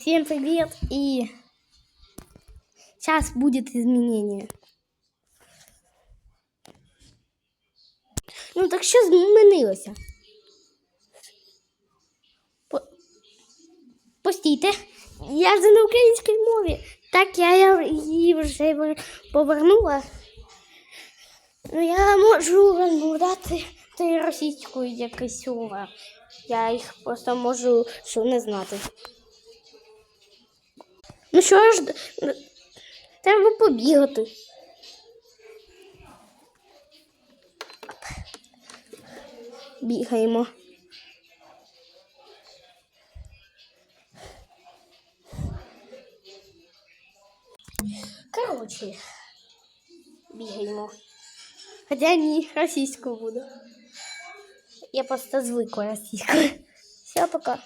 Всем привет! И сейчас будет изменение. Ну так що змінилося? Постійте, я же на українській мові. Так я її вже повернула. Ну я можу розмовляти російською якось слова. Я їх просто можу що не знати. Ну що ж, д- треба побігати. Бігаємо. Коротше, бігаємо. Хоча ні, російською буду. Я просто звикла російською. Все, пока.